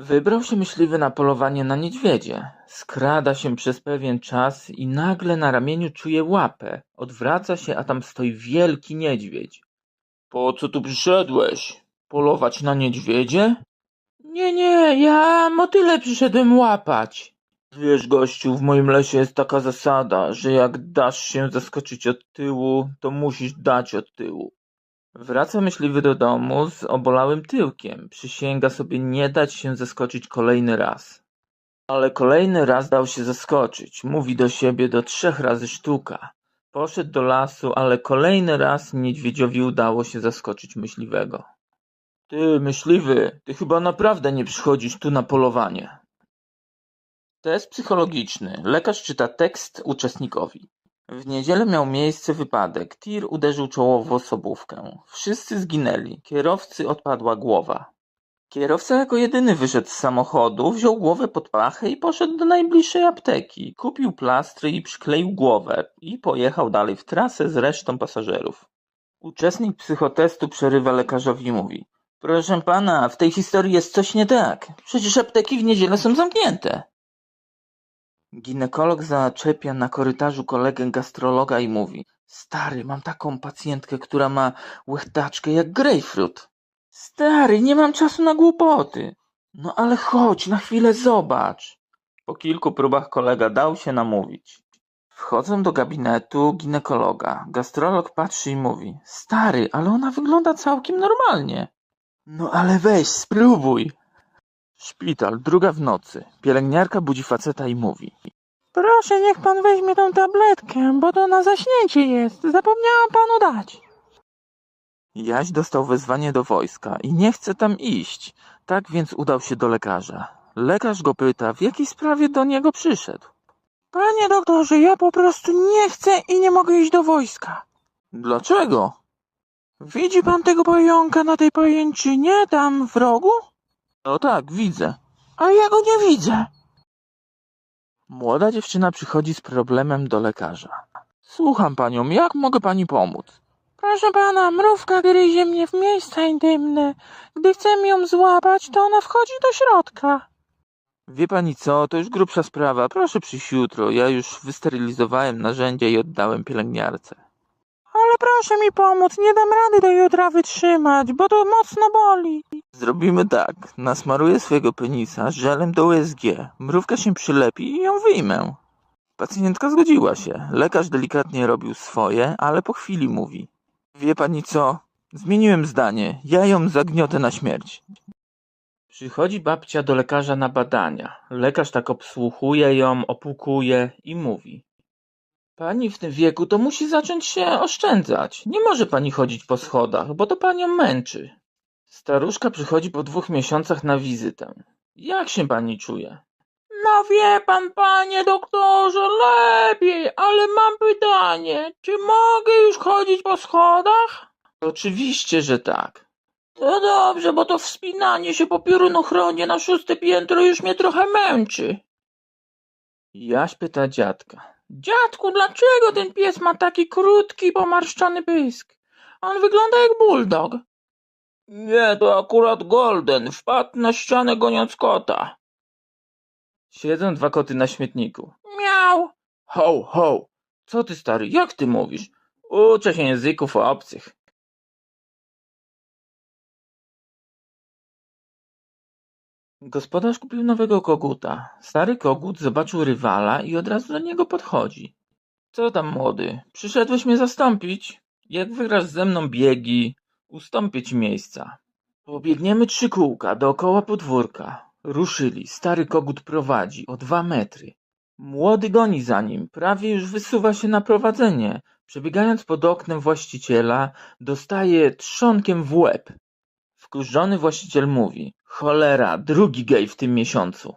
Wybrał się myśliwy na polowanie na niedźwiedzie. Skrada się przez pewien czas i nagle na ramieniu czuje łapę. Odwraca się, a tam stoi wielki niedźwiedź. Po co tu przyszedłeś? Polować na niedźwiedzie? Nie, nie, ja motyle przyszedłem łapać. Wiesz, gościu, w moim lesie jest taka zasada, że jak dasz się zaskoczyć od tyłu, to musisz dać od tyłu. Wraca myśliwy do domu z obolałym tyłkiem. Przysięga sobie nie dać się zaskoczyć kolejny raz. Ale kolejny raz dał się zaskoczyć. Mówi do siebie do trzech razy sztuka. Poszedł do lasu, ale kolejny raz niedźwiedziowi udało się zaskoczyć myśliwego. Ty, myśliwy, ty chyba naprawdę nie przychodzisz tu na polowanie. Test psychologiczny. Lekarz czyta tekst uczestnikowi. W niedzielę miał miejsce wypadek. Tir uderzył czołowo w osobówkę. Wszyscy zginęli. Kierowcy odpadła głowa. Kierowca jako jedyny wyszedł z samochodu, wziął głowę pod pachę i poszedł do najbliższej apteki. Kupił plastry i przykleił głowę i pojechał dalej w trasę z resztą pasażerów. Uczestnik psychotestu przerywa lekarzowi i mówi Proszę pana, w tej historii jest coś nie tak. Przecież apteki w niedzielę są zamknięte. Ginekolog zaczepia na korytarzu kolegę gastrologa i mówi Stary, mam taką pacjentkę, która ma łechtaczkę jak grejpfrut. Stary, nie mam czasu na głupoty. No ale chodź, na chwilę zobacz. Po kilku próbach kolega dał się namówić. Wchodzą do gabinetu ginekologa. Gastrolog patrzy i mówi Stary, ale ona wygląda całkiem normalnie. No ale weź, spróbuj. Szpital, druga w nocy. Pielęgniarka budzi faceta i mówi Proszę, niech pan weźmie tą tabletkę, bo to na zaśnięcie jest. Zapomniałam panu dać. Jaś dostał wezwanie do wojska i nie chce tam iść. Tak więc udał się do lekarza. Lekarz go pyta, w jakiej sprawie do niego przyszedł. Panie doktorze, ja po prostu nie chcę i nie mogę iść do wojska. Dlaczego? Widzi pan tego pająka na tej pajęczynie tam w rogu? No tak, widzę. A ja go nie widzę. Młoda dziewczyna przychodzi z problemem do lekarza. Słucham panią, jak mogę pani pomóc? Proszę pana, mrówka gryzie mnie w miejsca intymne. Gdy chcę ją złapać, to ona wchodzi do środka. Wie pani co, to już grubsza sprawa. Proszę przyjść jutro. Ja już wysterylizowałem narzędzia i oddałem pielęgniarce. Ale proszę mi pomóc, nie dam rady do jutra wytrzymać, bo to mocno boli. Zrobimy tak. Nasmaruję swojego penisa żelem do USG. Mrówka się przylepi i ją wyjmę. Pacjentka zgodziła się. Lekarz delikatnie robił swoje, ale po chwili mówi. Wie pani co? Zmieniłem zdanie. Ja ją zagniotę na śmierć. Przychodzi babcia do lekarza na badania. Lekarz tak obsłuchuje ją, opłukuje i mówi. Pani w tym wieku to musi zacząć się oszczędzać. Nie może pani chodzić po schodach, bo to panią męczy. Staruszka przychodzi po dwóch miesiącach na wizytę. Jak się pani czuje? No wie pan, panie doktorze, lepiej, ale mam pytanie. Czy mogę już chodzić po schodach? Oczywiście, że tak. To dobrze, bo to wspinanie się po piorunochronie na szóste piętro już mnie trochę męczy. Jaś pyta dziadka. Dziadku, dlaczego ten pies ma taki krótki, pomarszczony pysk? On wygląda jak bulldog. Nie, to akurat Golden. Wpadł na ścianę goniąc kota. Siedzą dwa koty na śmietniku. Miał. Ho, ho. Co ty, stary, jak ty mówisz? Uczę się języków obcych. Gospodarz kupił nowego koguta. Stary kogut zobaczył rywala i od razu do niego podchodzi. Co tam, młody? Przyszedłeś mnie zastąpić? Jak wygrasz ze mną biegi, ustąpię ci miejsca. Pobiegniemy trzy kółka dookoła podwórka. Ruszyli. Stary kogut prowadzi o dwa metry. Młody goni za nim. Prawie już wysuwa się na prowadzenie. Przebiegając pod oknem właściciela, dostaje trzonkiem w łeb. Wkurzony właściciel mówi: Cholera, drugi gej w tym miesiącu.